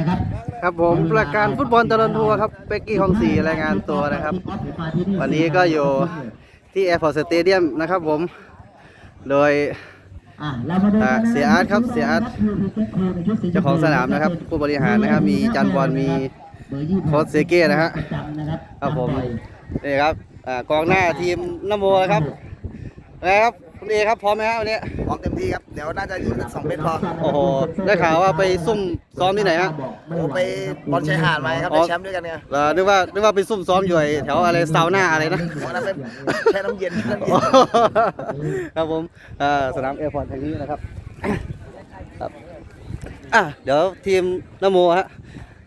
นะครับครับผมประการฟุตบอลตะลอนทัวร์ครับเป็กกี้ของสี่รายงานตัวนะครับ วันนี้ก็อยู่ที่แอร์พอร์ตสเตเดียมนะครับผมโดยอะเรามาดูอ่ากันนะเสียอาร์ตครับเสียอาร์ตเจ้าของสนามนะครับ ผู้บริหารนะครับ มีจันบอลมีเบอร์ยี่สิบหโค้ชเซเก้นะฮะประจำนะครับครับผมนี่ครับอ่ากองหน้าทีมนโมนะครับนะครับ คุณเอครับพร้อมไหมฮะวันนี้พร้อมเต็มที่ครับ เดี๋ยวน่าจะอยู่สักสองเมตรพอโอ้โหได้ข่าวว่าไปซุ่มซ้อมที่ไหนฮะโอ้ไปบอลชายหาดมาครับอ๋อได้แชมป์ด้วยกันไงเอ่อนึกว่านึกว่าไปซุ่มซ้อมอยู่ไอ้แถวอะไรซาวน่าอะไรนะวันนั้นเป็นแช่น้ำเย็นน้ำเย็นครับผมเอ่อสนามแอร์พอร์ตแห่งนี้นะครับครับอะเดี๋ยวทีมนโมฮะ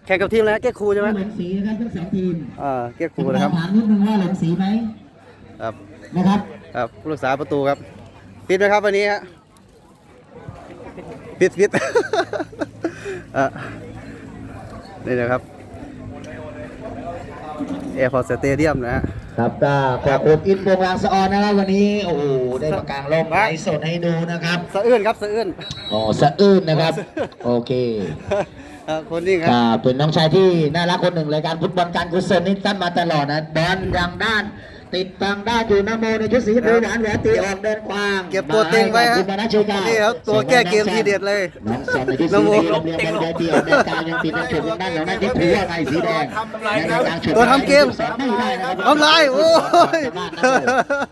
แข่งกับทีมอะไรฮะแก้ครูใช่ไหมเหลืองสีนะครับทั้งสองทีมอ่าแก้ครูนะครับถามนิดนึงว่าเหลืองสีไหมครับนะครับครับผู้รักษาประตูครับ ฟิตไหมครับวันนี้ฮะฟิตฟิตอะนี่นะครับแอร์พอร์ตสเตเดียมนะฮะครับก็ขอบคุณอินโฟกลางสะออนนะครับวันนี้โอ้โหได้มากางร่มไลฟ์สดให้ดูนะครับสะอื้นครับสะอื้นอ๋อสะอื้นนะครับ โอเคอะคนนี้ครับอ่าเป็นน้องชายที่น่ารักคนหนึ่งเลยการฟุตบอลการกุศลนี่ตั้งมาตลอดนะบอลทางด้าน ติดทางด้านอยู่นะโมในชุดสีชมพูหวานแหวนตีออกเดินกว้างเก็บตัวเต็งไว้ฮะคุณมานะเชยกานี่ครับตัวแก้เกมทีเด็ดเลยน้องแซมในชุดสีนะโมแดงเรียงบอลแดงตีออกเดินกลางยังติดนักเก็บยังด้านของนั่นที่ถือว่าไงสีแดงตัวทำเกมไม่ได้นะครับทำลายโอ้ย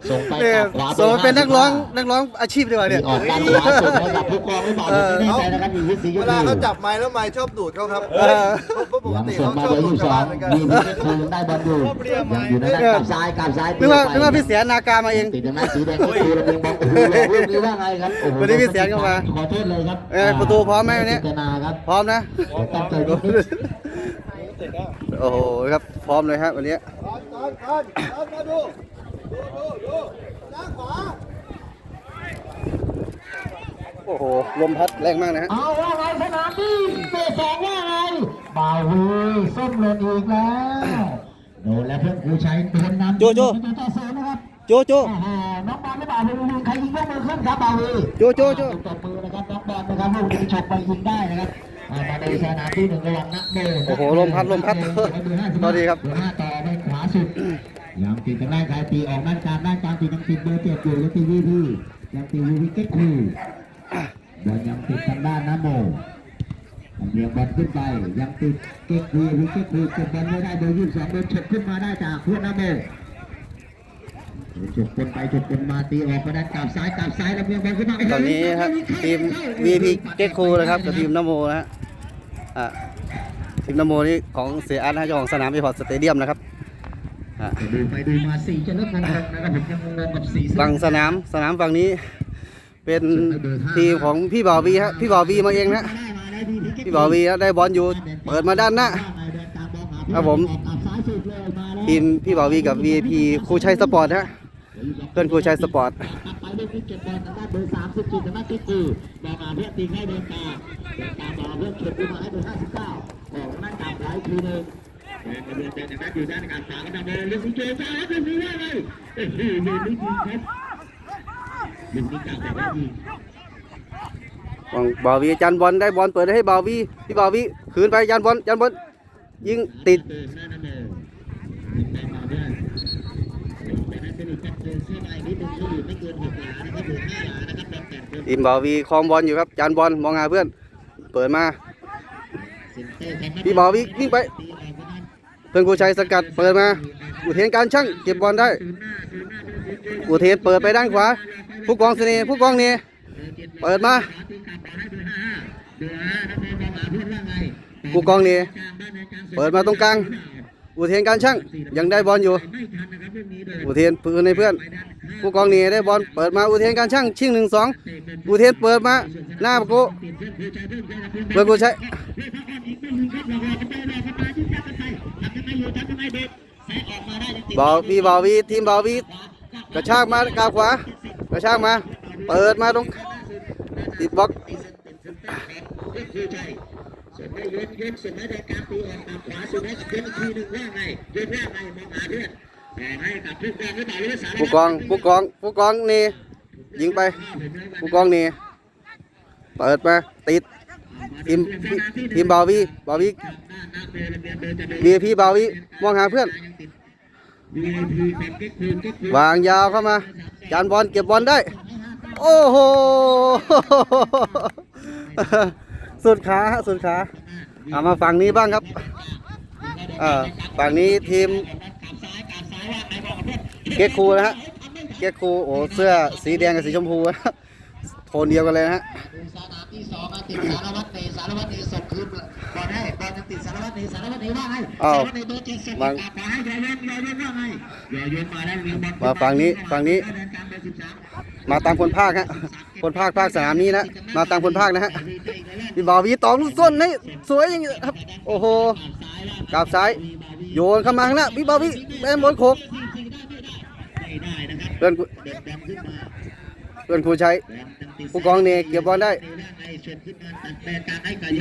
ส่งไปเนี่ยขวาส่งไปเป็นนักร้องนักร้องอาชีพดีกว่าเนี่เนี่ยยออกการขวาสุดนะครับผู้กองไม่บอกไม่แน่ใจนะครับอยู่ที่สีชมเวพูลาเขาจับไม้แล้วไม้ชอบดูดเขาครับเออเพราะปกยังติส่งเขามาชอบเบอร์ดูยี่ดสิบชาวสอบ้างนเหมือนกันมีมีคืนได้บอลอยู่ยังอยู่ในด้านกลับซ้ายกลับซ้ายนึกว่านึกว่าพี่เสียนากามาเอง ติดทางด้านสีแดงก็คือระเบียงบอลโอ้โหลูกนี้ว่าไงครับโอ้โหวันนี้พี่เสียเข้ามา ขอโทษเลยครับเออประตูพร้อมไหมวันนี้พิจารณาครับพร้อมนะ ตั้งใจนิดนึงโอ้โหครับพร้อมเลยครับวันนี้ตอนตอนตอนมาดูดูดูดูด้านขวาโอ้โหลมพัดแรงมากนะฮะเอาว่าไงสนามที่เตะสองว่าไงบ่าววีส้มหล่นอีกแล้ว โดนแล้วเพื่อนครูชัยโดนนำโจโจต่อศูนย์นะครับโจโจโอ้โหน้องบอลไม่บ่าววียิงใครยิงยกมือขึ้นครับบ่าววีโจโจโจตบมือนะครับน้องบอลนะครับลูกนี้ฉกไปยิงได้นะครับอ่ามาในสนามที่หนึ่งระวังนักโมโอ้โหลมพัดลมพัดสวัสดีครับเบอร์ห้าต่อไปขวาสุดยังติดทางด้านกายตีออกด้านกลางด้านกลางตียังติดเบอร์เจ็ดอยู่ยังตีวีพียังตีวีพีเก็ตคูบอลยังติดทางด้านน้ำโมลำ เลียงบอลขึ้นไปยังติดเก็ตคูวีเก็ตคูเก็บบอลไม่ได้เบอร์ยี่สิบสองเบอร์ฉกขึ้นมาได้จากเพื่อนน้ำโมฉกคนไปฉกคนมาตีออกไปด้านกลับซ้ายกลับซ้ายลำเลียงบอลขึ้นมาตอนนี้ครับทีม VP เก็ตคูนะครับกับทีมนโมนะฮะอะทีมนโมนี่ของเสียอาร์ตนะฮะเจ้าของสนามแอร์พอร์ตสเตเดียมนะครับอะดูไปดูมาสีจะเลิกงงๆนะครับผมยังงงๆกับสีฝั่งสนามสนามฝั่งนี้ เป็นทีมของพี่บ่าววีฮะพี่บ่าววีมาเองนะ พี่บ่าววีฮะได้บอลอยู่ เปิดมาด้านหน้าครับผมทีมพี่บ่าววีกับ VIP ครูชัยสปอร์ตฮะเพื่อนครูชัยสปอร์ตไปเล่นที่เก็บบอลทางด้านเบอร์สามสิบจุดทางด้านติ๊กกูบอกมาเพื่อนตีให้เดินตามเดินตามมาเพื่อนเก็บขึ้นมาให้เบอร์ห้าสิบเก้าบอกทางด้านกลางหลายทีหนึงเดินกระเดินเดินทางด้านอยู่ด้านกลางสามก็ทำเดินเรื่องของเจจ้าแล้วเป็นนี้ว่าไงเอ้ยเดินนี่ยิงครับยิงนี่กลางแต่ว่ายิงฝั่ง บ่าววีจันบอลได้บอลเปิดให้บ่าววีพี่บ่าววีคืนไปยันบอลยันบอลยิงติดเดินหน้านั่นเองยิงตามมาด้วยแต่นั้นจะดูจับเดินเสื้อในนิดอินหกหลานะครับหรือห้าหลานะครับแบ่งแบ่งเพิ่มทีมบาววีคลองบอลอยู่ครับจันบอลมองหาเพื่อน เปิดมาพี่บ่าวีวิ่งไป เพื่อนครูชัยสกัดเปิดมา อุเทนการช่างเก็บบอลได้ อุเทนเปิดไปด้านขวา ผู้กองเสน่ห์ผู้กองเนี่ย เปิดมาผู้กองเนี่ยเปิดมาตรงกลางอุเทนการช่างยังได้บอลอยู่ อุเทนปืนในเพื่อน ผู้กองเนี่ยได้บอลเปิดมาอุเทนการช่างชิงหนึ่งสองอุเทนเปิดมาหน้าประกูเพื่อนครูชัยบอลวีบอลวีทีมบอลวีกระชากมากาวขวากระชากมา เปิดมาตรง ติดบล็อกส่งให้ยนยนส่งให้ในการตีออกตามขวาส่งให้กับเพื่อนอีกทีหนึ่งว่าไงยนว่าไงมองหาเพื่อนแต่ให้กับผู้กองหรือเปล่าหรือสารผู้กองผู้กองผู้กองนี่ยิงไปผู้กองนี่เปิดมาติดทีมทีมบาวีบาวีบีพีบาวีมองหาเพื่อน วางยาวเข้ามาจานบอลเก็บบอลได้ โอ้โห สุดขาฮะสุดขาเอามาฝั่งนี้บ้างครับเออฝั่งนี้ทีมเก๊กคูนะฮะเก๊กคูโอ้เสื้อสีแดงกับสีชมพูนะโทนเดียวกันเลยนะฮะสนามที่สองมาติดสารวัตรเนสารวัตรเนส่งคืนบอลให้บอลยังติดสารวัตรเนสารวัตรเนว่าไงอ้าวสารวัตรเนเบอร์เจ็ดส่งกลับมาให้ยายนยายนว่าไงยายนมาแล้วเลี้ยงบอลมาฝั่งนี้ฝั่งนี้เดินตา มาตามคนภาคฮะ คนภาคภาคสนามนี้นะ มาตามคนภาคนะฮะพี่บ่าวีตองลูกส้นนี่สวยอย่างนี้ครับ โอ้โหกราบซ้าย โยนเข้ามาข้างหน้าพี่บ่าวีแม่นบอลโขกไม่ได้นะคบเพื่อนเพื่อนครูชัยผู้กองเนกเก็บบอลได้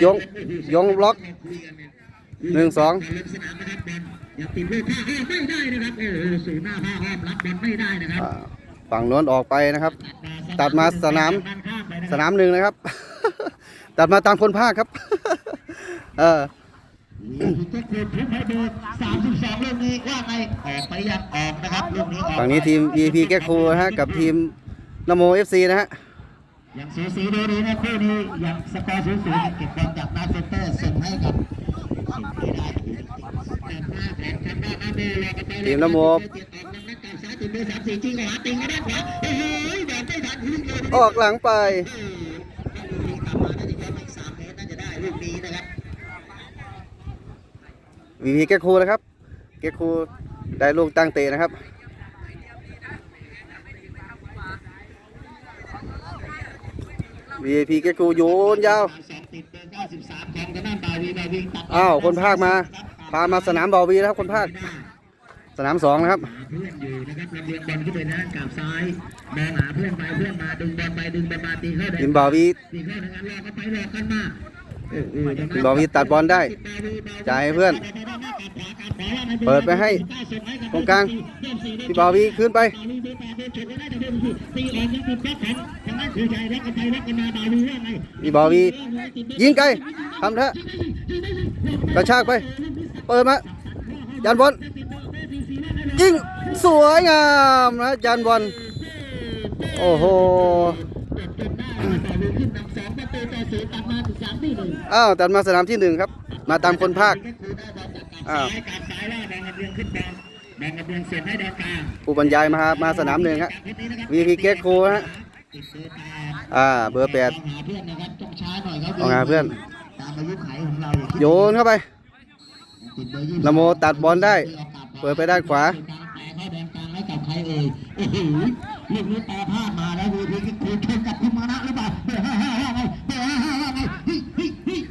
ยงยงบล็อกหนึ่งสองอย่าติดลูกผ้าอ้อมไม่ได้นะครับโอ้โหสูหน้าผ้าอ้อมรับบอลไม่ได้นะครับ ฝั่งโน้นออกไปนะครับ ตัดมาสนามสนามหนึ่งนะครับ ตัดมาตามคนภาคครับ เออฝั่งนี้ทีม EP แก้ครูนะฮะกับทีมนโม FC นะฮะยังสูสีดูดีนะคู่นี้อยังสกอร์สูสีเก็บบอลจากนาเซนเตอร์ส่งให้กับทีมนโม ติดเบอร์สามสี่จริงเหรอติงมาด้ขวาโอ้โหแบบไม่ทันทิ้งเลยออกหลังไปถ้าลูกนี้กลับมาน่าจะย้อนอีกสามเมตรน่าจะได้ลูกนี้นะครับ VP แกคูนะครับ แกคูได้ลูกตั้งเตะนะครับ VIP แกคูโยนยาวอ้าสิบสามขอนบาวอ้าวคนภาคมา พามาสนามบอวีนะครับคนภาค นามสองนะครับหาเพื่อนอยู่นะครับลำเลียงบอลขึ้นไปนะกลับซ้ายมองหาเพื่อนไปเพื่อนมาดึงบอลไปดึงบอลมาตีเข้าแดทีนมบอวีตีเข้าในงานรอกันไปรอกันมาเออเออทีมบอวีตัดบอลได้จ่ายให้เพื่อน เปิดไปให้ตรงกลางพี่บอวีขึ้นไปพี่บอวียิงไกลทำท่ากระชากไป เปิดมายันบอล ยิงสวยงามนะยันบอลโอ้โหอ้าวตัดมาสนามที่หนึ่งครับ มาตามคนภาคอ้าวสายล่าแดงกระเบียงขึ้นแดงแดงเบียงเสร็จให้แดงกางผู้บรรยายมามาสนามหนึ่งครับวีพีเกตโคฮะอ่าเบอร์แปดเอนนะครับต้องาหน่อยครับเอาเพื่อนโยนเข้าไปติดเบอร์ยี่สิบนโมตัดบอลได้ เปิดไปด้านขวาแต่เข้าแดนกลางให้กับใครเอ่ยโอ้โหลูกนี้ต่อพลาดมาแล้ววีพีคิดคูณชนกับคุณมานะหรือเปล่าเบอร์ห้าห้าว่าไงเบอร์ห้าห้าว่าไง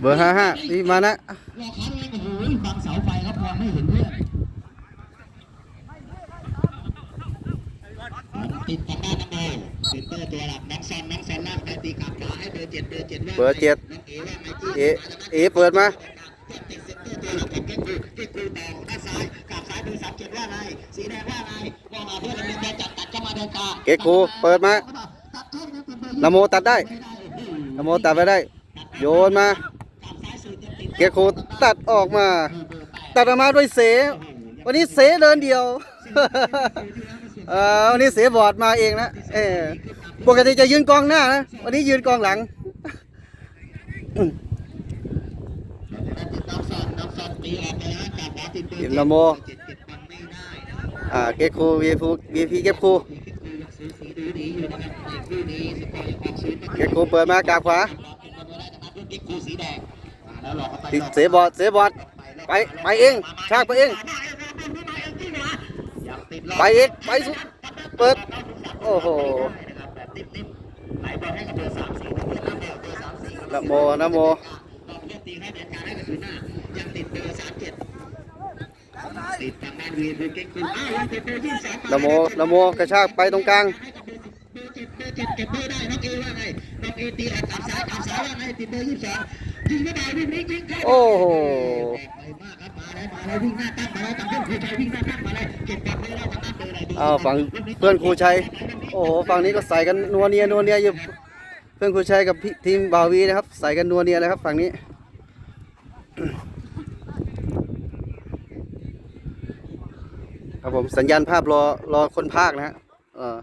เบอร์ห้าห้านี่มานะรอคันเองโอ้โหบังเสาไฟครับมองไม่เห็นเพื่อนติดทางด้านน้ำโมเซนเตอร์ตัวหลักน้องซนน้องซนลากไปตีกลับขวาให้เบอร์เจ็ดเบอร์เจ็ดว่าเบอร์เจ็ดเอ๋เอเอเปิดมาติดเซนเตอร์ตัวหลักของเก็ตคูเก็ตคูต่อด้านซ้ายายเบอร์สามเจ็ดว่าไงสีแดงว่าไงว่ามาเพื่อนเดินจัดตัดเข้ามาเดินกลางเกตคูเปิดมาตัดเข้าไปติดเบอร์นโมตัดได้ไม่ได้โอ้โหนโมตัดไปได้ โยนมา เกตคูตัดออกมา ตัดออกมาด้วยเส วันนี้เสเดินเดียวเออวันนี้เสบอร์ดมาเองนะเออปกติจะยืนกองหน้านะวันนี้ยืนกองหลังทีมนโม อ่าเกตคูวีพีวีพีเก็บคูเกตคูเปิดมากลางขวาติดเสบอดเสบอดไปไปเองชากไปเองไปเองไปสุดเปิดโอ้โหนะโมนะโม นโมนโมกระชากไปตรงกลางโอ้โหอ้าฝั่งเพื่อนครูชัย โอ้โห ฝั่งนี้ก็ใส่กันนัวเนียนัวเนียอยู่ เพื่อนครูชัยกับทีมบาวีนะครับ ใส่กันนัวเนียเลยครับฝั่งนี้ ครับผมสัญญาณภาพรอรอคนภาคนะฮะเออ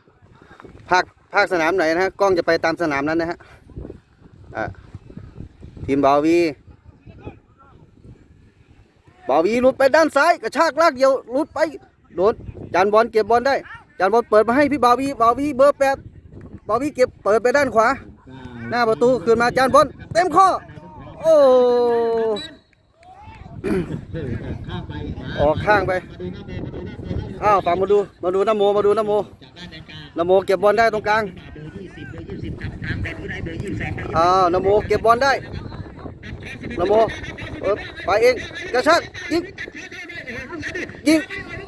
ภาคภาคสนามไหนนะฮะกล้องจะไปตามสนามนั้นนะฮะอะทีมบาวีบาวีหลุดไปด้านซ้ายกระชากลากเดียวหลุดไปโดนจานบอลเก็บบอลได้จานบอลเปิดมาให้พี่บาวีบาวีเบอร์แปดบาวีเก็บเปิดไปด้านขวา หน้าประตูคืนมาจานบอลเต็มข้อโอ้ ออกข้างไปอ้าวฟังมาดูมาดูน้ำโมมาดูน้ำโมน้ำโมเก็บบอลได้ตรงกลางอ้าวน้ำโมเก็บบอลได้น้ำโมเออไปเองกระชากยิงยิง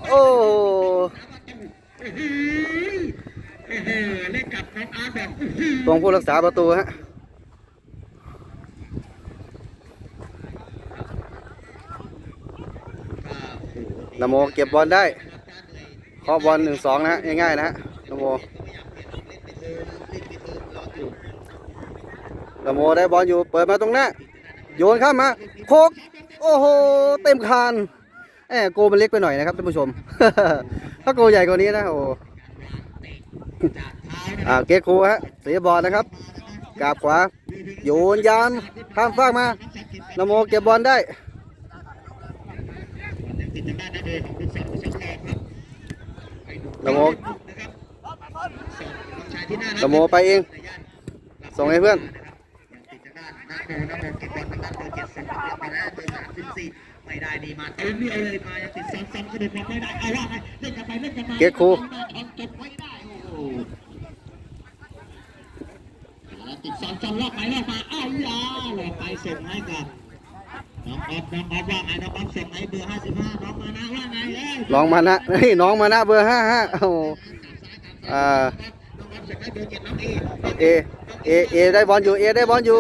โอ้ตรงผู้รักษาประตูฮะ นโมเก็บบอลได้เคาะบอลหนึ่งสองนะง่ายๆนะฮะนโมนโมได้บอลอยู่เปิดมาตรงหน้าโยนข้ามมาโคกโอ้โหเต็มคานแอบโกมันเล็กไปหน่อยนะครับท่านผู้ชม ถ้าโกใหญ่กว่านี้นะโอ้อาเกครูฮะเสียบอลนะครับกราบขวาโยนยามข้ามฟากมานโมเก็บบอลได้ นโมนโมไปเอง ส่งให้เพื่อนไม่ได้ดีมาเติมนี่เอาเลยมายังติดซ้ำๆกระโดดบอลไม่ได้เอาว่าไงเล่นกันไปเล่นกันมาเก๊กครูทอนจบไว้ได้โอ้ติดซ้ำๆรอบไปรอบมาอ้าวยาหลอกไปส่งให้กับ น้องออฟน้องออฟว่าไงน้องออฟส่งให้เบอร์55น้องมานะว่าไงเอ้ยน้องมานะเฮ้ยน้องมานะเบอร์ห้าห้าโอ้โหอ่าน้องออฟส่งให้เบอร์เจ็ดน้องเอเอเอเอได้บอลอยู่เอได้บอลอยู่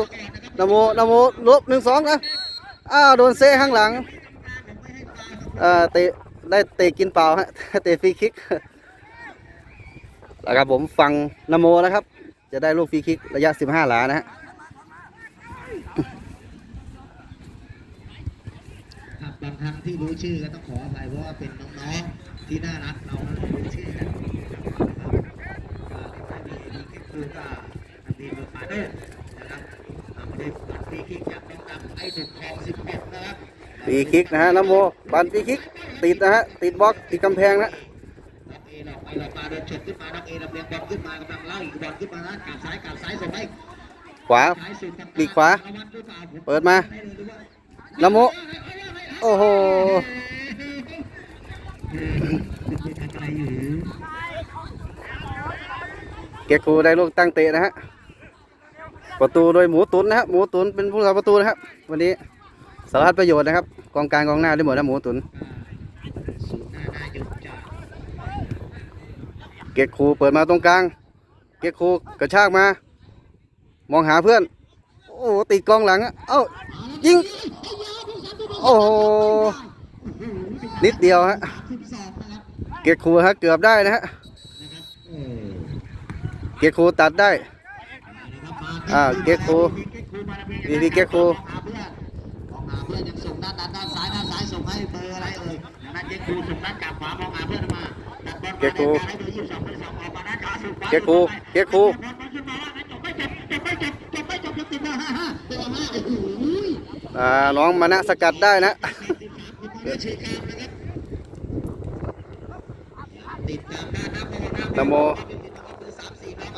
นโมนโมลบหนึ่งสองนะอ้าวโดนเซข้างหลังเอ่อเตะได้เตะกินเปล่าฮะเตะฟรีคิกแล้วครับผมฟังนโมนะครับ จะได้ลูกฟรีคิกระยะ 15 หลานะฮะ ครั บางครั้งที่รู้ชื่อก็ต้องขออภัยเพราะว่าเป็นน้องๆที่น่ารักเราก็รู้ชื่อกันมีมีคลิปครูก็มีเบอร์ฟาเดอร์นะครับมาดูฟรีคิกจากน้องดำไอ้ดุคลองสิบเอ็ดนะครับฟรีคิกนะฮะน้ำโมบันฟรีคิกติดนะฮะติดบล็อกติดกำแพงนะน้อเอหลอกไปหลอกมาเดินเฉกขึ้นมาน้องเอลำเลียงบอลขึ้นมากำลังเล่อีกบอลขึ้นมานะกาบซ้ายกาบซ้ายส่งให้ขวาปีกขวา เปิดมาได้เลยหรือว่านโม โอ้โหเออคุณทำอะไรอยู่เกียร์ครูได้ลูกตั้งเตะนะฮะ ประตูโดยหมูตุนนะฮะ หมูตุนเป็นผู้สาประตูนะครับ วันนี้สารพัดประโยชน์นะครับ กองกลางกองหน้าได้หมดนะหมูตุนศูนเกคูเปิดมาตรงกลาง เกคูกระชากมา มองหาเพื่อน โอ้ตีกองหลังอะเอ้ายิง โอ้โหนิดเดียวฮะสิบสองนะครับเกียร์ครูฮะเกือบได้นะฮะนะครับเออเกียร์ครูตัดได้นะครับมาอ่าเก๊กครูมีมีเก๊กครูมองหาเพื่อนมองหาเพื่อนยังส่งด้านด้านด้านซ้ายด้านซ้ายส่งให้เบอร์อะไรเอ่ยด้านเก๊กครูส่งด้านกลับขวามองหาเพื่อนมาตัดบอลมาเก๊กครูให้เบอร์ยี่สิบสองเบอร์สองออกมาด้านขวาสุดขวาเก๊กครูเก๊กครูบอลมันขึ้นมาว่าไงจบไม่จบจบไม่จบจบไม่จบยังติดมาห้าห้าเบอร์ห้าโอ้โหอ่า น้องมานะสกัดได้นะติดตามด้านหน้าบอลหน้านโม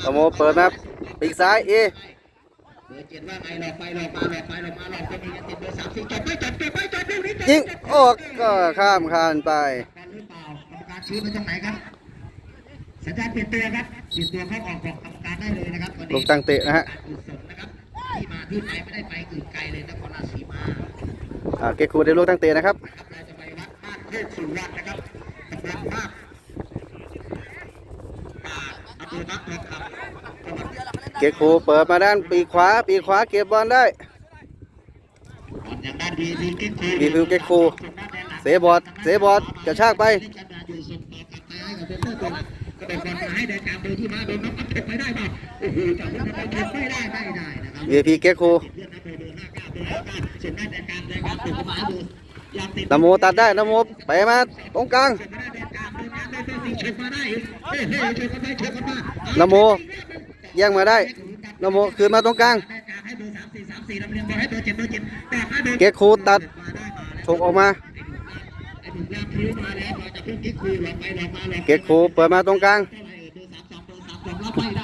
นโมเปิดมาปีกซ้ายเอเบอร์เจ็ดว่าไงหลอกไปหลอกมาหลอกไปหลอกมาหลอกจะมีกันติดเบอร์สามสี่จบไม่จบจบไม่จบลูกนี้จบยิงออกก็ข้ามคานไปการหรือเปล่ากรรมการชี้มาตรงไหนครับสัญญาณเปลี่ยนตัวครับเปลี่ยนตัวเข้าออกบอกกรรมการได้เลยนะครับวันนี้ลูกตั้งเตะนะฮะกุศลนะครับ ที่มาที่ไปไม่ได้ไปอื่นไกลเลยนครราชสีมาอ่าเกคูได้ลูกตั้งเตะนะครับครับเราจะไปวัดบ้านโคกสุวรรณนะครับตำบลภาคป่าอำเภอพระทองคำจังหวัดเกคูเปิดมาด้านปีกขวา ปีกขวาเก็บบอลได้ก่อนอย่างด้านดีดีเก๊กคูดีฟิวเก๊กคูเสบอดเสบอดกระชากไปเล่นกันมาอยู่ส่งต่อกลับไปให้กับเซนเตอร์ตัวนะตกบอลมาให้เดินตามโดยที่มาโดนน้องอัพตกไม่ได้ป่ะโอ้โหจับลูกมันไปตกไม่ได้ไม่ได้นะครับ VIP เก๊กคูนนะเกคูนโมตัดได้นโมไปมาตรงกลางนหน้าเดินกลางเดินกลางได้เบอร์สี่ฉกมาได้เฮ้ยเฮ้ยฉกกันไปฉกกันมานโมแย่งมาได้นโมคืนมาตรงกลางเก๊กคูตัดมาได้มาฉกออกมาเก๊กคูเปิดมาตรงกลาง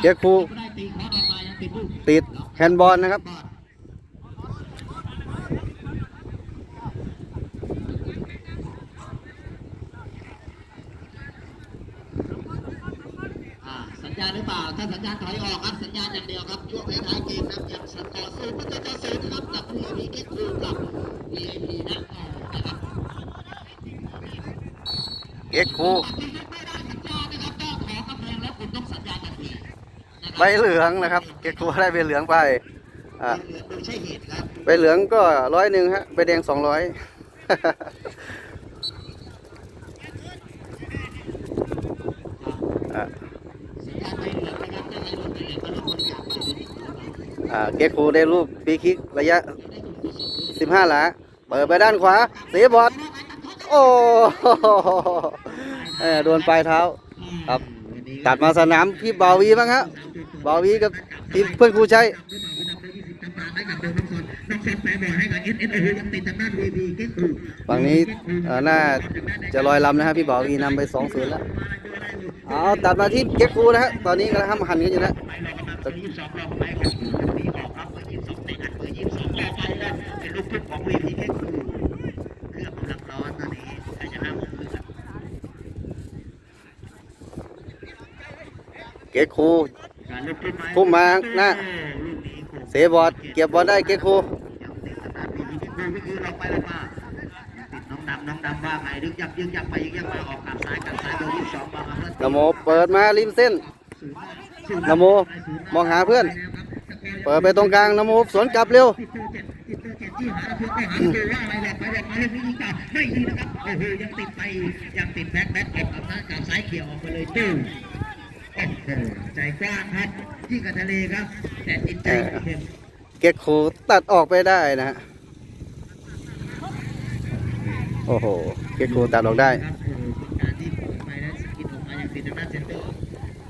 เก๊กคูติด แฮนด์บอลนะครับ อ่าสัญญาณหรือเปล่า ถ้าสัญญาณถอยออกครับ สัญญาณอย่างเดียวครับช่วงท้ายๆเกมนะครับอย่างสัญญาณศูนย์ก็จะจะศูนย์นะครับกับ VIP เก็ตคูกับ VIP นะอ่านะครับเก๊กคู ใบรับเหลืองนะครับ เก๊กคูได้ใบเหลืองไปอ่าโดยใช่เหตุครับใบเหลืองก็ร้อยหนึ่งฮะใบแดงสองร้อยอ่าสัญญาณใบเหลืองนะครับถ้าใครโดนใบเหลืองก็ลดบริจาคไปเลยอ่าเก๊กคูได้รูปฟรีคิกระยะ 15 หลา เปิดไปด้านขวาเสียบอลโอ้โหเออโดนปลายเท้าครับ ตัดมาสนามพี่บาวีบ้างฮะบาวีกับทีมเพื่อนครูชัยฝั่งนี้น่าจะลอยลำนะฮะพี่บาวีนำไป2 0แล้วเอาตัดมาที่เก็บครูนะฮะตอนนี้กำลังห้ำหันกันอยู่นะเก็บครูพุ่มมาหน้าเสียบอลเก็บบอลได้เก็บครูเราไปเลยมาติดน้องดำน้องดำว่าไงดึกยับยึกยับไปยึกยับมาออกกลับซ้ายกลับซ้ายโดนที่สองมาเพื่อนนโมเปิดมาริมเส้นนโมมองหาเพื่อน เปิดไปตรงกลางนโมสวนกลับเร็วติดตัวเจ็ดติดตัวเจ็ดที่หาเพื่อนไปหาตัวว่าอะไรแหลกไปแหลกมาเรื่องนี้ยิงต่อไม่ดีนะครับโอ้โหยังติดไปยังติดแบ็คแบ็คออกกับซ้ายกับซ้ายเขี่ยวออกไปเลยตู้โอ้โห ใจกว้างครับยิ่งกับทะเลครับ แต่จิตใจเข้มเก็บครูตัดออกไปได้นะฮะโอ้โหเก็บครูตัดออกได้ครับคือการที่เปิดไปแล้วสกินออกมายังติดทางด้านเซนเตอร์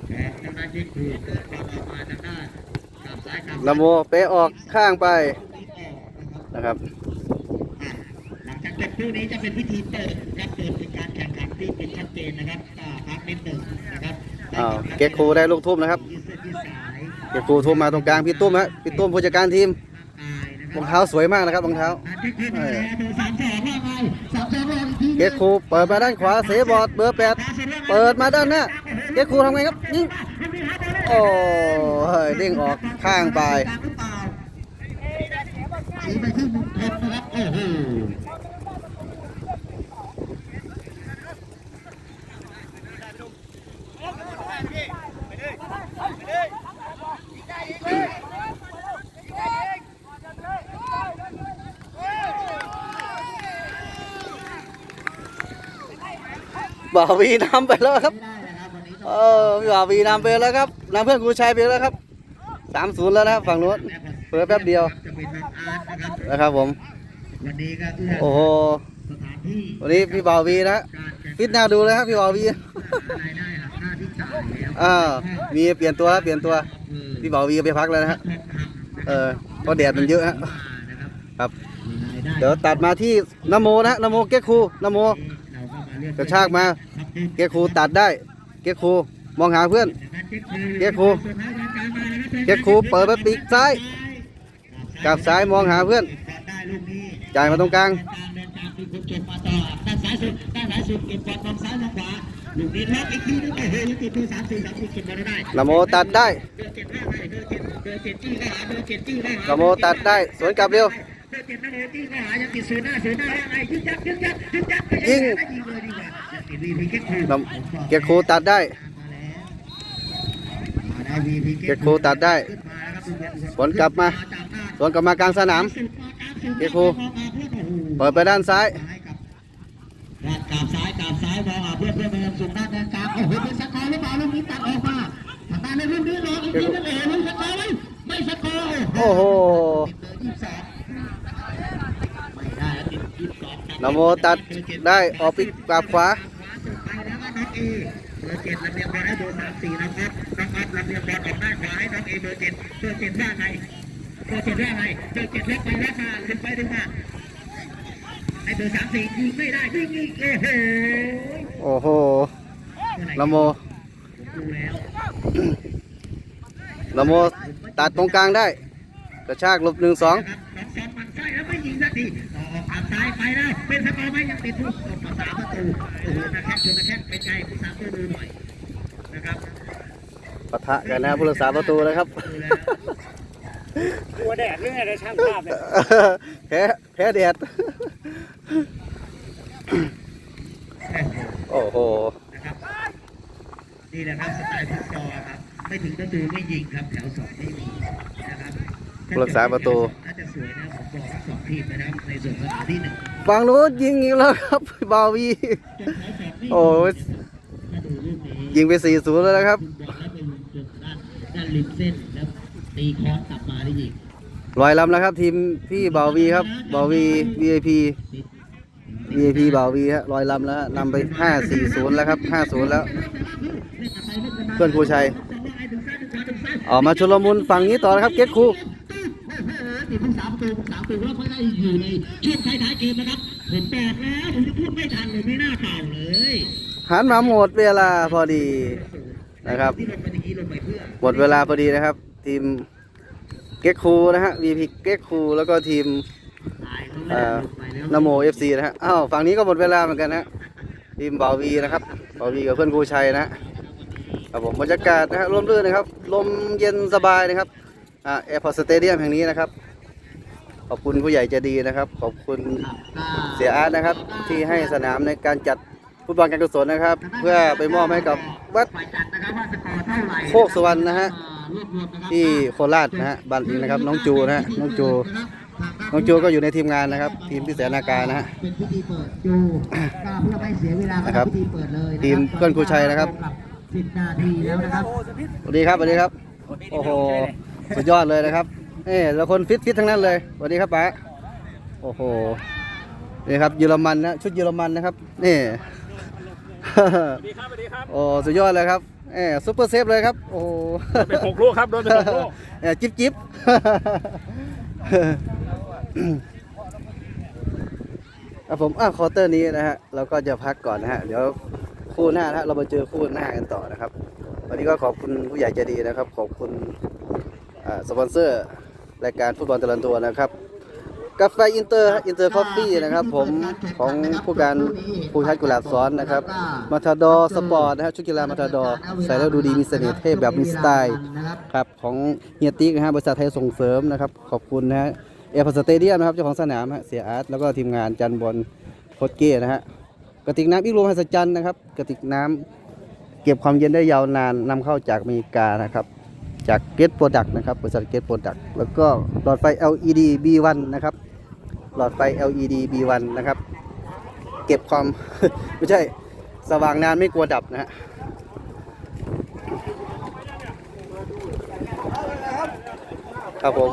แต่ทางด้านที่คือเกิดบอลออกมาทางด้านกับซ้ายกับนโมเปออกข้างไปนี้ออกนะครับนะครับอะหลังจากจบคู่นี้จะเป็นพิธีเปิดครับเปิดเป็นการแข่งขันที่เป็นชัดเจนนะครับอ่าพักนิดหนึ่งนะครับ อ้าวเก็บครูได้ลูกทุ่มนะครับยืดเส้นยืดสายเก็บครูทุ่มมาตรงกลางพี่ตุ้มฮะพี่ตุ้มผู้จัดการทีมตายนะครรัอบงเท้าสวยมากนะครับรองเท้าอันที่ขึ้นมาแล้วเบอร์สามสองว่าไงสามสองว่าอีกทีเก็บครูเปิดมาด้านขวาเสบอดเบอร์แปดเปิดมาด้านหน้าเก็บครูทำไงครับยิงโอ้เฮ้ยเด้งออกข้างไป ชี้ไปที่มุมเพชรนะครั บโอ้โหบ่าวีนำไปแล้วครับไม่ได้นะครับวันนี้เออพี่บ่าวีนำไปแล้วครับนำเพื่อนครูชัยไปแล้วครับสามศูนย์แล้วนะครับฝั่งนู้นเผลอแป๊บเดียวจะเป็นน้องอาร์ตนะครับนะครับผมวันนี้ก็เอื้อโอ้โหสถานที่วันนี้พี่บ่าววีนะการแข่งฟิตหน้าดูเลยครับพี่บ่าววีรายได้หักค่าที่จ่ายแล้วอ่ามีเปลี่ยนตัวแล้วเปลี่ยนตัวเออพี่บ่าววีไปพักแล้วนะฮะทองคำเออเพราะแดดมันเยอะฮะนะครับครับมีรายได้เดี๋ยวตัดมาที่นโมนะฮะนโมเก๊กครูนโมเราก็มาเลือกกระชากมา เก๊กครูตัดได้ เก๊กครูมองหาเพื่อน เก๊กครูเก๊กครูเปิดไปปีกซ้ายกลับซ้ายมองหาเพื่อนได้ลูกนี้จ่ายมาตรงกลางเดินกลางเดินกลางคือคุณจบมาต่อด้านซ้ายสุดด้านซ้ายสุดเก็บบอลมองซ้ายมองขวาลูกนี้ล็อกอีกทีนึงโอ้โหยังติดตัวสามสี่สามสี่เก็บบอลได้นโมตัดได้เบอร์เจ็ดห้าไปเบอร์เจ็ดเบอร์เจ็ดจี้เข้าหาเบอร์เจ็ดจี้เข้าหานโมตัดได้สวนกลับเร็วเบอร์ เจ็ดนั่นเลยจี้เข้าหายังติดศูนย์หน้าศูนย์หน้าว่าไงยึดยัดยึดยัดยึดยัดยิงยิงเลยดีกว่ายังติดวีพีเก็ตคูนเก๊กครูตัดได้มาได้วีพีเก๊กครูตัดได้ สวนกลับมา สวนกลับมากลางสนาม เก๊กครูเปิดไปด้านซ้ายด้านกาบซ้ายกาบซ้ายมองหาเพื่อนเพื่อนพยายามส่งด้านด้านกลางโอ้โหเป็นสกอร์หรือเปล่าลูกนี้ตัดออกมาทางด้านในรุ่นนี้รออีกทีนึงเอ๋มันสกอร์ไหมไม่สกอร์โอ้โหติดเบอร์ยี่สิบสองไม่ได้แล้วติดยี่สิบสองนโมตัดได้ออกปีกกลับขวา ไปแล้วก็น้องเอเบอร์เจ็ดลำเลียงบอลให้เบอร์สามสี่นะครับน้องอัพลำเลียงบอลออกด้านขวาให้น้องเอเบอร์เจ็ดเบอร์เจ็ดว่าไงเบอร์เจ็ดว่าไงเบอร์เจ็ดเล็กไปแล้วค่ะเล็กไปดึงมาให้เบอร์สามสี่ยิงไม่ได้ยิงอีกโอ้โหโอ้โหนโมดูแล้วนโมตัดตรงกลางได้ กระชากลบหนึ่งสองครับสองมันใช่แล้วไม่ยิงสักทีต่ออกทางซ้ายไปแล้เป็นสกอร์ไหมยังติดทุกตบมาสามประตูโอ้โหนะแค่ชนนะแค่เป็นผู้สามตัวดูหน่อยนะครับปะทะกันนะผู้รักษาประตูนะครับกลัวแดดเรื่องอะไรช่างภาพเนี่ยแพ้แพ้แดดโอ้โหนี่แหละครับสไตล์ฟุตซอลครับไม่ถึงประตูไม่ยิงครับแถวสองไม่มีนะครับ รักษาประตูน่าจะสวยนะผมบอกทั้งสองทีมนะครับในส่วนของที่หนึ่งฝั่งนู้นยิงอีกแล้วครับบาวีจนแถวสองไม่มีโอ้ยถ้าดูรูปนี้ยิงไป4ี่ศูนย์แล้วนะครับคุณบอลแล้วไปลงจนด้านด้านริมเส้นแล้วตีคอนกลับมาได้ยิงลอยลำแล้วครับ ทีมพี่บาวีครับบาวี VIP VIP บาวีฮะลอยลำแล้วฮะนำไป 5 4 0 แล้วครับ 5 0 แล้ว เพื่อนครูชัย ออกมาชุลมุนฝั่งนี้ต่อนะครับ เก็ตครู ติดผู้สามประตูสามประตูแล้วไม่ได้อยู่ในช่วงท้ายๆเกมนะครับ ผมบอกแล้วผมจะพูดไม่ทันเลยไม่น่าเป่าเลยหันมาหมดเวลาพอดีนะครับที่ลงไปตะกี้ลงไปเพื่อหมดเวลาพอดีนะครับ ทีมเก็ตครูนะฮะ VP เก็ตครูแล้วก็ทีมตายเขาไม่เอ่ได้อลงไปแล้วนโม FC นะฮะอ้าวฝั่งนี้ก็หมดเวลาเหมือนกันนะทีมบาวีนะครับบาวีกับเพื่อนครูชัยนะฮะครับผมบรรยากาศนะฮะร่มรื่นนะครับลมเย็นสบายนะครับอ่าแอร์พอร์ตสเตเดียมแห่งนี้นะครับ ขอบคุณผู้ใหญ่ใจดีนะครับ ขอบคุณเสียอาร์ตนะครับ ที่ให้สนามในการจัดฟุตบอลการกุศลนะครับ เพื่อไปมอบให้กับวัดฝ่ายจัดนะครับว่าสกอร์เท่าไหร่โคกสุวรรณนะฮะรวบรวมนะครับที่โคราชนะฮะบ้านอิงนะครับ น้องจูนะฮะน้องจูน้องจูก็อยู่ในทีมงานนะครับ ทีมพิเศษนาการนะฮะเป็นพิธีเปิดจูก็เพื่อไม่เสียเวลาก็นะครับทำพิธีเปิดเลยะทีมเพื่อนครูชัยนะครับสิบนาทีแล้วนะครับสวัสดีครับสวัสดีครับ โอ้โหสุดยอดเลยนะครับ เอ้แล้วคนฟิตฟิตทั้งนั้นเลยสวัสดีครับป๋าโอ้โหนี่ครับเยอรมันนะชุดเยอรมันนะครับนี่ดีครับสวัสดีครับโอ้สุดยอดเลยครับเอ้ซุปเปอร์เซฟเลยครับโอ้โหเป็นหกลูกครับโดนเป็นหกลูกเอ้จิ๊บจิ๊บครับผมอะคอร์เตอร์นี้นะฮะเราก็จะพักก่อนนะฮะเดี๋ยวคู่หน้านะฮะเรามาเจอคู่หน้ากันต่อนะครับ วันนี้ก็ขอบคุณผู้ใหญ่ใจดีนะครับ ขอบคุณอ่าสปอนเซอร์ รายการฟุตบอลตะลันตัวนะครับ กาแฟอินเตอร์อินเตอร์คอฟฟี่นะครับ ผมของผู้การผู้ชัดกุหลาบซ้อนนะครับมาทาดอสปอร์ตนะฮะชุดกีฬามาทาดอใส่แล้วดูดีมีเสน่ห์เท่แบบมีสไตล์ครับของเฮียติ๊กนะฮะบริษัทไทยส่งเสริมนะครับ ขอบคุณนะฮะเอร์พสเตเดียมนะครับเจ้าของสนามฮะเสียอาร์ตแล้วก็ทีมงานจันบอลโคดเก้นะฮะกระติกน้ำอีกรวมหัศจรรย์นะครับกระติกน้ำเก็บความเย็นได้ยาวนานนำเข้าจากอเมริกานะครับ จากเกตโปรดักต์นะครับบริษัทเกตโปรดักต์แล้วก็หลอดไฟ LED B1 นะครับ หลอดไฟ LED B1 นะครับ เก็บความ ไม่ใช่สว่างนานไม่กลัวดับนะฮะครับผม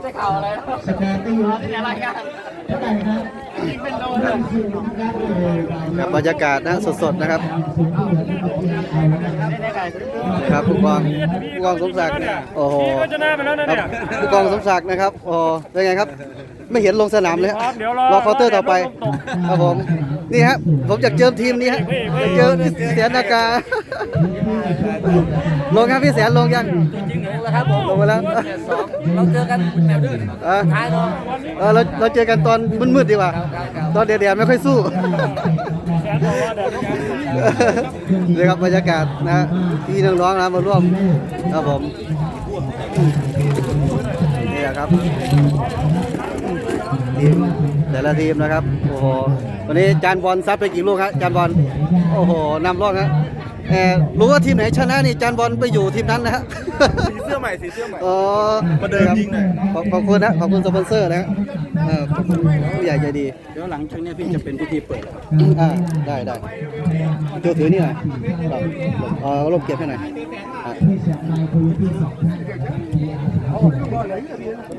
ได้ข่าวอะไรสกอร์ตีอยู่นี่อะไรกันเท่าไหร่ครับ ยิงเป็นโดนหนึ่งศูนย์นะครับโอ้โหครับบรรยากาศนะสดๆนะครับศูนย์ที่เหลือที่บอกที่เอาแล้วนะครับได้ไงครับผู้กองผู้กองสมศักดิ์โอ้โหพี่ก็ชนะไปแล้วนะครัเนี่ยบผู้กองสมศักดิ์นะครับโอ้โหเป็นไงครับ ไม่เห็นลงสนามเลยฮะครับเดี๋ยวรอรอเคาน์เตอร์ต่อไปครับผมนี่ฮะผมอยากเจอทีมนี้ฮะอยากเจอเสียนากา ลงครับพี่แสนลงยังจริงๆแล้วครับผมลงไปแล้วสองเราเจอกันแนวดื้อเออท้ายเนาะเออเราเราเจอกันตอนมืดๆดีกว่า ตอนเดียวๆไม่ค่อยสู้แสนบอกว่าเดี๋ยวต้องนี่ครับบรรยากาศนะฮะพี่น้องๆนะมาร่วมครับผมนี่แหละครับทีมแต่ละทีมนะครับโอ้โหวันนี้จานบอลซัดไปกี่ลูกครับจานบอลโอ้โหนำร่องครับ เออรู้ว่าทีมไหนชนะนี่จานบอลไปอยู่ทีมนั้นนะฮะ สีเสื้อใหม่สีเสื้อใหม่ อ๋อมาเดินยิงหน่อย ขอบขอบคุณนะ ขอบคุณสปอนเซอร์นะฮะเออขอบคุณผู้ใหญ่ใจดี เดี๋ยวหลังจากนี้พี่จะเป็นพิธีเปิดอ่าได้ได้ถือถือนี่หน่อยครับเออลบเก็บให้หน่อยอะ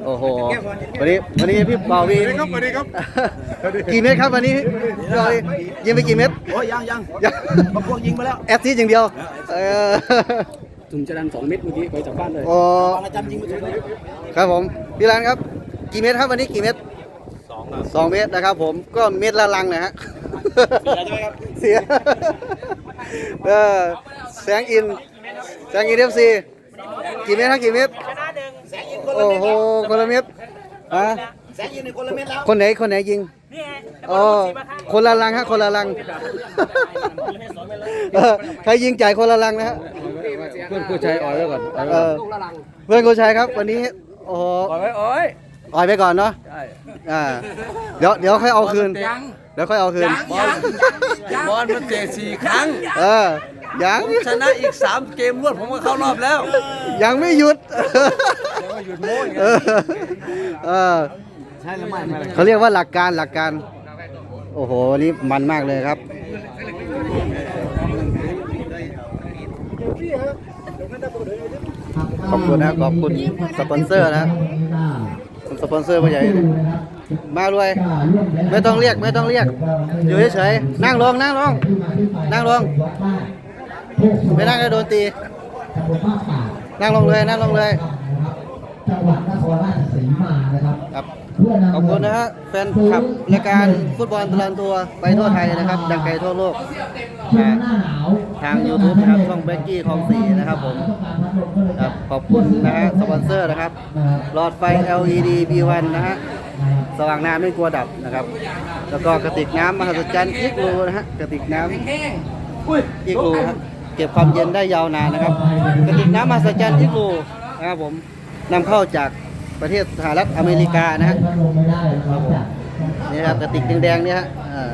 โอ้โห วันนี้วันนี้พี่เบาวีครับสวัสดีครับ กี่เม็ดครับวันนี้พี่เบาวียิงไปกี่เม็ด โอ้ยยังยังยังบางพวกยิงไปแล้ว แอสซิสต์อย่างเดียว เออถุงจะดันสองเม็ดเมื่อกี้ไปจากบ้านเลยโอ้อาจารย์ยิงไปถึงเลยครับผม พี่รันครับ กี่เม็ดครับวันนี้กี่เม็ดสองสองเม็ดนะครับผม ก็เม็ดละลังนะฮะใช่ไหมครับเสียเออแสงอิน แสงอินเอฟซีกี่เม็ดครับกี่เม็ด โอ้โหคนละเม็ดฮะแสงยิงในคนละเม็ดแล้วคนไหนคนไหนยิงอ๋อคนละลังฮะคนละลังเออใครยิงจ่ายคนละลังนะฮะเพื่อนผู้ชายอ่อยไว้ก่อนเออเพื่อนโกชัยครับ วันนี้โอ้โหปล่อยไว้โอ้ยอ่อยไปก่อนเนาะใช่อ่าเดี๋ยวเดี๋ยวค่อยเอาคืนยังเดี๋ยวค่อยเอาคืนบอลบอลมันเตะสี่ครั้ง เออ ยังชนะอีกสามเกมรวดผมก็เข้ารอบแล้ว ยังไม่หยุดยังไม่หยุดโม้อีกเออเออใช่หรือไม่ไม่เขาเรียกว่าหลักการหลักการ โอ้โหวันนี่มันมากเลยครับขอบคุณนะขอบคุณสปอนเซอร์นะสปอนเซอร์ผู้ใหญ่ มารวย ไม่ต้องเรียกไม่ต้องเรียก อยู่เฉยๆนั่งลงนั่งลงนั่งลง ไม่นั่งก็โดนตี นั่งลงเลยนั่งลงเลยจังหวัดนครราชสีมานะครับครับขอบคุณนะฮะแฟนคลับรายการฟุตบอลตลอดตัวไปทั่วไทยนะครับ ดังไกลทั่วโลกช่วนะงหน้าหนาวทาง YouTube นะครับช่องเบกกี้คลองสีนะครับผมครับขอบคุณนะฮะสปอนเซอร์นะครับหลอดไฟ LED B1 นะฮะสว่างน้ำไม่กลัวดับนะครับ แล้วก็กระติกน้ำมหัศจรรย์อีกรูนะฮะกระติกน้ำอีกรูฮะ เก็บความเย็นได้ยาวนานนะครับกระติกน้ำมหัศจรรย์อีกรูนะครับผมนำเข้าจากประเทศสหรัฐอเมริกานะฮะพัดลมไม่ได้เราจัดนี่ครับกระติกแดงๆเนี่ยฮะอ่า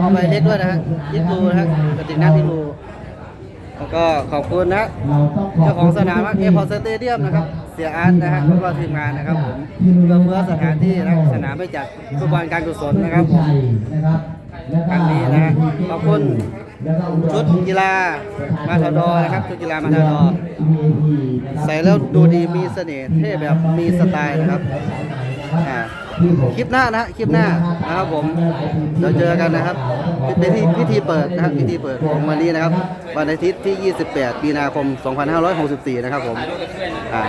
เอาใบเล็กด้วยนะฮะยิกรูนะฮะกระติกน้ำยิกรูแล้วก็ขอบคุณนะฮะเจ้าของสนามเอพอสเตเดียมนะครับ เสียอาร์ตนะฮะแล้วก็ทีมงานนะครับผมเพื่อเพื่อสถานที่นะสนามไปจัดฟุตบอลการกุศลนะครับผมนะครับแล้วก็ครั้งนี้นะฮะขอบคุณ ชุดกีฬามาทดอนะครับชุดกีฬามาทดอใส่แล้วดูดีมีเสน่ห์เท่แบบมีสไตล์นะครับอ่าคลิปหน้านะฮะคลิปหน้านะครับผมเดี๋ยวเจอกันนะครับเป็นพิธีพิธีเปิดนะครับพิธีเปิดของวันนี้นะครับ วันอาทิตย์ที่ 28มีนาคม 2564 นะครับผมอ่า